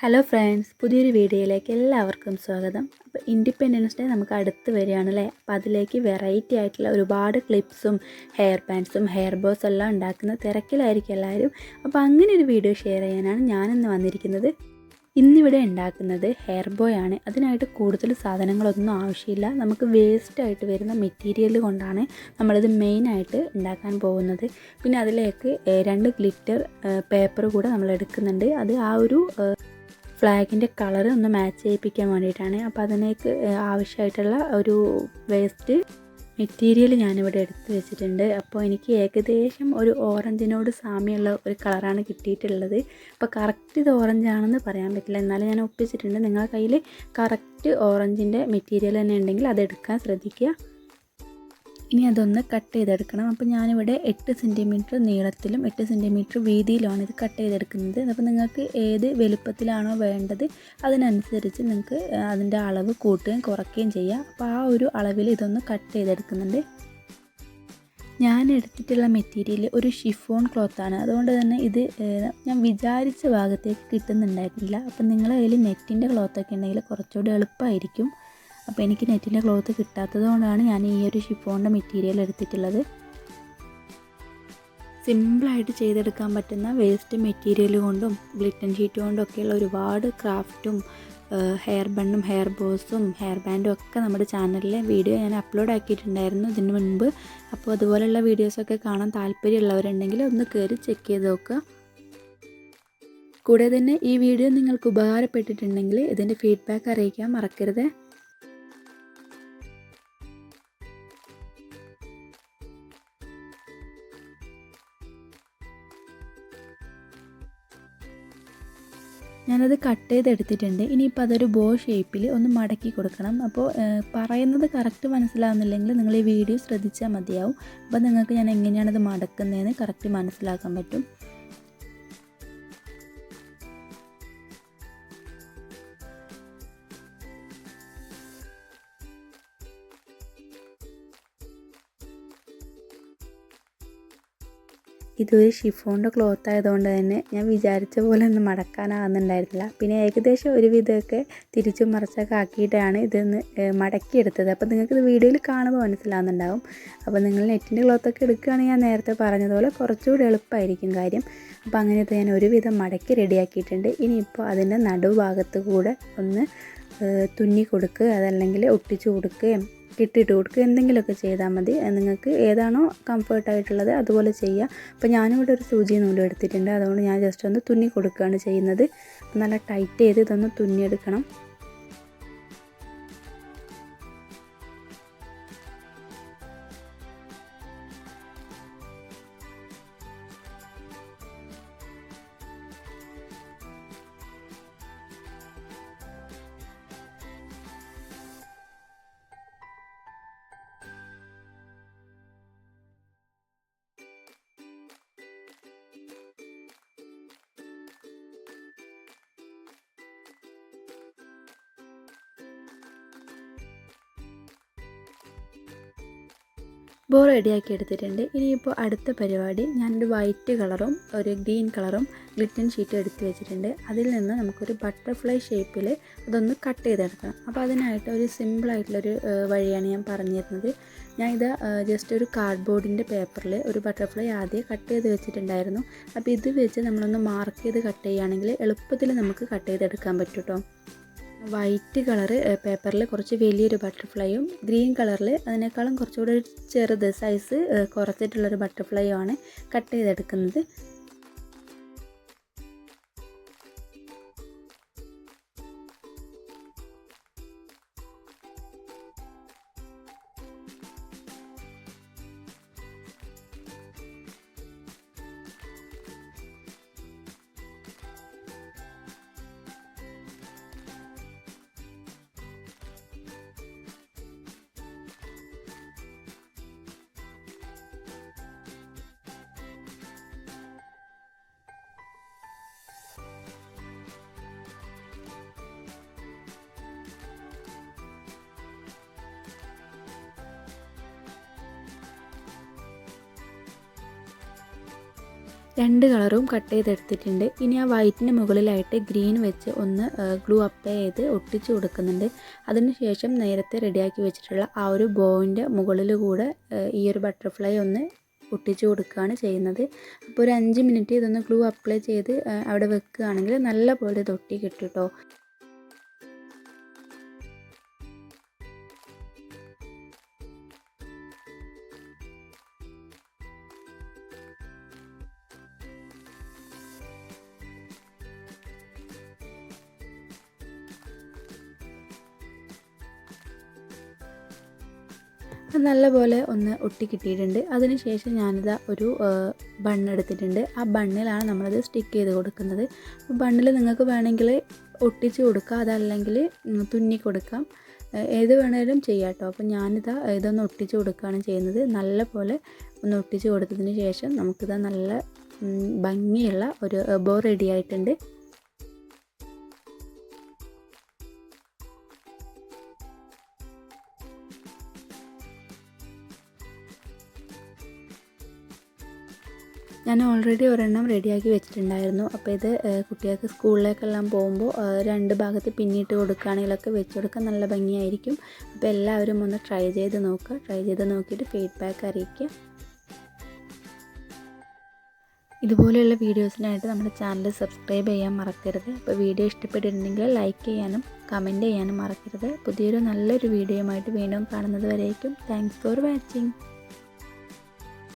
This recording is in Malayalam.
ഹലോ ഫ്രണ്ട്സ് പുതിയൊരു വീഡിയോയിലേക്ക് എല്ലാവർക്കും സ്വാഗതം. അപ്പോൾ ഇൻഡിപെൻഡൻസ് ഡേ നമുക്ക് അടുത്ത് വരികയാണ് അല്ലേ? അപ്പോൾ അതിലേക്ക് വെറൈറ്റി ആയിട്ടുള്ള ഒരുപാട് ക്ലിപ്സും ഹെയർ പാൻസും ഹെയർ ബോസ് എല്ലാം ഉണ്ടാക്കുന്ന തിരക്കിലായിരിക്കും എല്ലാവരും. അപ്പോൾ അങ്ങനെ ഒരു വീഡിയോ ഷെയർ ചെയ്യാനാണ് ഞാനിന്ന് വന്നിരിക്കുന്നത്. ഇന്നിവിടെ ഉണ്ടാക്കുന്നത് ഹെയർ ബോയ് ആണ്. അതിനായിട്ട് കൂടുതൽ സാധനങ്ങളൊന്നും ആവശ്യമില്ല. നമുക്ക് വേസ്റ്റ് ആയിട്ട് വരുന്ന മെറ്റീരിയൽ കൊണ്ടാണ് നമ്മളിത് മെയിനായിട്ട് ഉണ്ടാക്കാൻ പോകുന്നത്. പിന്നെ അതിലേക്ക് രണ്ട് ഗ്ലിറ്റർ പേപ്പർ കൂടെ നമ്മൾ എടുക്കുന്നുണ്ട്. അത് ആ ഒരു ഫ്ലാഗിന്റെ കളർ ഒന്ന് മാച്ച് ചെയ്യിപ്പിക്കാൻ വേണ്ടിയിട്ടാണ്. അപ്പോൾ അതിനേക്ക് ആവശ്യമായിട്ടുള്ള ഒരു വേസ്റ്റ് മെറ്റീരിയൽ ഞാനിവിടെ എടുത്ത് വെച്ചിട്ടുണ്ട്. അപ്പോൾ എനിക്ക് ഏകദേശം ഒരു ഓറഞ്ചിനോട് സാമ്യമുള്ള ഒരു കളറാണ് കിട്ടിയിട്ടുള്ളത്. അപ്പോൾ കറക്റ്റ് ഇത് ഓറഞ്ച് ആണെന്ന് പറയാൻ പറ്റില്ല. എന്നാലും ഞാൻ ഒപ്പിച്ചിട്ടുണ്ട്. നിങ്ങളുടെ കയ്യിൽ കറക്റ്റ് ഓറഞ്ചിന്റെ മെറ്റീരിയൽ തന്നെ ഉണ്ടെങ്കിൽ അത് എടുക്കാൻ ശ്രദ്ധിക്കുക. ഇനി അതൊന്ന് കട്ട് ചെയ്തെടുക്കണം. അപ്പോൾ ഞാനിവിടെ എട്ട് സെന്റിമീറ്റർ നീളത്തിലും എട്ട് സെന്റിമീറ്റർ വീതിയിലുമാണ് ഇത് കട്ട് ചെയ്തെടുക്കുന്നത്. അപ്പോൾ നിങ്ങൾക്ക് ഏത് വലുപ്പത്തിലാണോ വേണ്ടത് അതിനനുസരിച്ച് നിങ്ങൾക്ക് അതിന്റെ അളവ് കൂട്ടുകയും കുറയ്ക്കുകയും ചെയ്യാം. അപ്പോൾ ആ ഒരു അളവിൽ ഇതൊന്ന് കട്ട് ചെയ്തെടുക്കുന്നുണ്ട്. ഞാൻ എടുത്തിട്ടുള്ള മെറ്റീരിയൽ ഒരു ഷിഫോൺ ക്ലോത്താണ് അതുകൊണ്ട് തന്നെ ഇത് ഞാൻ വിചാരിച്ച ഭാഗത്തേക്ക് കിട്ടുന്നുണ്ടായിരുന്നില്ല. അപ്പം നിങ്ങളുടെ നെറ്റിന്റെ ക്ലോത്തൊക്കെ ഉണ്ടെങ്കിൽ കുറച്ചുകൂടി എളുപ്പമായിരിക്കും. അപ്പോൾ എനിക്ക് നെറ്റിന്റെ ക്ലോത്ത് കിട്ടാത്തത് കൊണ്ടാണ് ഞാൻ ഈ ഒരു ഷിഫോണിന്റെ മെറ്റീരിയൽ എടുത്തിട്ടുള്ളത്. സിമ്പിളായിട്ട് ചെയ്തെടുക്കാൻ പറ്റുന്ന വേസ്റ്റ് മെറ്റീരിയൽ കൊണ്ടും ഗ്ലിറ്റൻ ഷീറ്റ് കൊണ്ടും ഒക്കെയുള്ള ഒരുപാട് ക്രാഫ്റ്റും ഹെയർ ബണ്ണും ഹെയർ ബോസും ഹെയർ ബാൻഡും ഒക്കെ നമ്മുടെ ചാനലിലെ വീഡിയോ ഞാൻ അപ്ലോഡ് ആക്കിയിട്ടുണ്ടായിരുന്നു ഇതിന് മുൻപ്. അപ്പോൾ അതുപോലെയുള്ള വീഡിയോസൊക്കെ കാണാൻ താല്പര്യമുള്ളവരുണ്ടെങ്കിൽ ഒന്ന് കയറി ചെക്ക് ചെയ്ത് നോക്കുക. കൂടെ തന്നെ ഈ വീഡിയോ നിങ്ങൾക്ക് ഉപകാരപ്പെട്ടിട്ടുണ്ടെങ്കിൽ ഇതിന്റെ ഫീഡ്ബാക്ക് അറിയിക്കാൻ മറക്കരുത്. ഞാനത് കട്ട് ചെയ്തെടുത്തിട്ടുണ്ട്. ഇനിയിപ്പോൾ അതൊരു ബോ ഷേപ്പിൽ ഒന്ന് മടക്കി കൊടുക്കണം. അപ്പോൾ പറയുന്നത് കറക്റ്റ് മനസ്സിലാവുന്നില്ലെങ്കിൽ നിങ്ങൾ ഈ വീഡിയോ ശ്രദ്ധിച്ചാൽ മതിയാവും. അപ്പോൾ നിങ്ങൾക്ക് ഞാൻ എങ്ങനെയാണത് മടക്കുന്നതെന്ന് കറക്റ്റ് മനസ്സിലാക്കാൻ പറ്റും. ഇതൊരു ഷിഫോണിന്റെ ക്ലോത്ത് ആയതുകൊണ്ട് തന്നെ ഞാൻ വിചാരിച്ച പോലെ ഒന്നും മടക്കാനാകുന്നുണ്ടായിരുന്നില്ല പിന്നെ ഏകദേശം ഒരു വിധമൊക്കെ തിരിച്ചും മറിച്ചൊക്കെ ആക്കിയിട്ടാണ് ഇതൊന്ന് മടക്കിയെടുത്തത്. അപ്പോൾ നിങ്ങൾക്ക് ഇത് വീഡിയോയിൽ കാണുമ്പോൾ മനസ്സിലാവുന്നുണ്ടാവും. അപ്പോൾ നിങ്ങൾ നെറ്റിന്റെ ക്ലോത്തൊക്കെ എടുക്കുകയാണെങ്കിൽ ഞാൻ നേരത്തെ പറഞ്ഞതുപോലെ കുറച്ചുകൂടി എളുപ്പമായിരിക്കും കാര്യം. അപ്പോൾ അങ്ങനെ ഇത് ഞാൻ ഒരുവിധം മടക്കി റെഡിയാക്കിയിട്ടുണ്ട്. ഇനിയിപ്പോൾ അതിന്റെ നടുഭാഗത്ത് കൂടെ ഒന്ന് തുന്നി കൊടുക്കുക അതല്ലെങ്കിൽ ഒട്ടിച്ചു കൊടുക്കുകയും കിട്ടിയിട്ട് കൊടുക്കുക. എന്തെങ്കിലുമൊക്കെ ചെയ്താൽ മതി. നിങ്ങൾക്ക് ഏതാണോ കംഫർട്ടായിട്ടുള്ളത് അതുപോലെ ചെയ്യുക. അപ്പോൾ ഞാനിവിടെ ഒരു സൂചി നൂലും എടുത്തിട്ടുണ്ട്. അതുകൊണ്ട് ഞാൻ ജസ്റ്റ് ഒന്ന് തുന്നി കൊടുക്കുകയാണ് ചെയ്യുന്നത്. നല്ല ടൈറ്റ് ചെയ്ത് ഇതൊന്ന് തുന്നിയെടുക്കണം. ബോ റെഡിയാക്കി എടുത്തിട്ടുണ്ട്. ഇനിയിപ്പോൾ അടുത്ത പരിപാടി ഞാനൊരു വൈറ്റ് കളറും ഒരു ഗ്രീൻ കളറും ഗ്ലിറ്റൻ ഷീറ്റും എടുത്തു വെച്ചിട്ടുണ്ട്. അതിൽ നിന്ന് നമുക്കൊരു ബട്ടർഫ്ലൈ ഷേപ്പിൽ അതൊന്ന് കട്ട് ചെയ്തെടുക്കണം. അപ്പോൾ അതിനായിട്ട് ഒരു സിമ്പിളായിട്ടുള്ളൊരു വഴിയാണ് ഞാൻ പറഞ്ഞിരുന്നത്. ഞാൻ ഇത് ജസ്റ്റ് ഒരു കാർഡ്ബോർഡിന്റെ പേപ്പറിൽ ഒരു ബട്ടർഫ്ലൈ ആദ്യം കട്ട് ചെയ്ത് വെച്ചിട്ടുണ്ടായിരുന്നു. അപ്പോൾ ഇത് വെച്ച് നമ്മളൊന്ന് മാർക്ക് ചെയ്ത് കട്ട് ചെയ്യുകയാണെങ്കിൽ എളുപ്പത്തിൽ നമുക്ക് കട്ട് ചെയ്തെടുക്കാൻ പറ്റും കേട്ടോ വൈറ്റ് കളറ് പേപ്പറിൽ കുറച്ച് വലിയൊരു ബട്ടർഫ്ലൈയും ഗ്രീൻ കളറിൽ അതിനേക്കാളും കുറച്ചുകൂടി ചെറുത് സൈസ് കുറച്ചിട്ടുള്ളൊരു ബട്ടർഫ്ലൈയും ആണ് കട്ട് ചെയ്തെടുക്കുന്നത്. രണ്ട് കളറും കട്ട് ചെയ്തെടുത്തിട്ടുണ്ട്. ഇനി ആ വൈറ്റിന് മുകളിലായിട്ട് ഗ്രീൻ വെച്ച് ഒന്ന് ഗ്ലൂ അപ്ലൈ ചെയ്ത് ഒട്ടിച്ചു കൊടുക്കുന്നുണ്ട്. അതിനുശേഷം നേരത്തെ റെഡിയാക്കി വെച്ചിട്ടുള്ള ആ ഒരു ബോയിന്റെ മുകളിൽ കൂടെ ഈ ഒരു ബട്ടർഫ്ലൈ ഒന്ന് ഒട്ടിച്ചു കൊടുക്കുകയാണ് ചെയ്യുന്നത്. അപ്പോൾ ഒരു അഞ്ച് മിനിറ്റ് ഇതൊന്ന് ഗ്ലൂ അപ്ലൈ ചെയ്ത് അവിടെ വെക്കുകയാണെങ്കിൽ നല്ല പോലെ ഇത് ഒട്ടി കിട്ടും കേട്ടോ നല്ലപോലെ ഒന്ന് ഒട്ടി കിട്ടിയിട്ടുണ്ട്. അതിനുശേഷം ഞാനിതാ ഒരു ബണ്ണെടുത്തിട്ടുണ്ട് ആ ബണ്ണിലാണ് നമ്മളത് സ്റ്റിക്ക് ചെയ്ത് കൊടുക്കുന്നത്. ബണ്ണിൽ നിങ്ങൾക്ക് വേണമെങ്കിൽ ഒട്ടിച്ച് കൊടുക്കാം. അതല്ലെങ്കിൽ തുന്നി കൊടുക്കാം. ഏത് വേണേലും ചെയ്യാം കേട്ടോ അപ്പം ഞാനിതാ ഇതൊന്ന് ഒട്ടിച്ച് കൊടുക്കുകയാണ് ചെയ്യുന്നത്. നല്ല പോലെ ഒന്ന് ഒട്ടിച്ച് കൊടുത്തതിന് ശേഷം നമുക്കിതാ നല്ല ഭംഗിയുള്ള ഒരു ബോ റെഡി ആയിട്ടുണ്ട്. ഞാൻ ഓൾറെഡി ഒരെണ്ണം റെഡിയാക്കി വെച്ചിട്ടുണ്ടായിരുന്നു. അപ്പോൾ ഇത് കുട്ടികൾക്ക് സ്കൂളിലേക്കെല്ലാം പോകുമ്പോൾ രണ്ട് ഭാഗത്ത് പിന്നിട്ട് കൊടുക്കുകയാണെങ്കിലൊക്കെ വെച്ച് കൊടുക്കാൻ നല്ല ഭംഗിയായിരിക്കും. അപ്പോൾ എല്ലാവരും ഒന്ന് ട്രൈ ചെയ്ത് നോക്കുക. ട്രൈ ചെയ്ത് നോക്കിയിട്ട് ഫീഡ്ബാക്ക് അറിയിക്കുക. ഇതുപോലെയുള്ള വീഡിയോസിനായിട്ട് നമ്മുടെ ചാനൽ സബ്സ്ക്രൈബ് ചെയ്യാൻ മറക്കരുത്. അപ്പോൾ വീഡിയോ ഇഷ്ടപ്പെട്ടിട്ടുണ്ടെങ്കിൽ ലൈക്ക് ചെയ്യാനും കമന്റ് ചെയ്യാനും മറക്കരുത്. പുതിയൊരു നല്ലൊരു വീഡിയോയുമായിട്ട് വീണ്ടും കാണുന്നത് വരേക്കും. Thanks for watching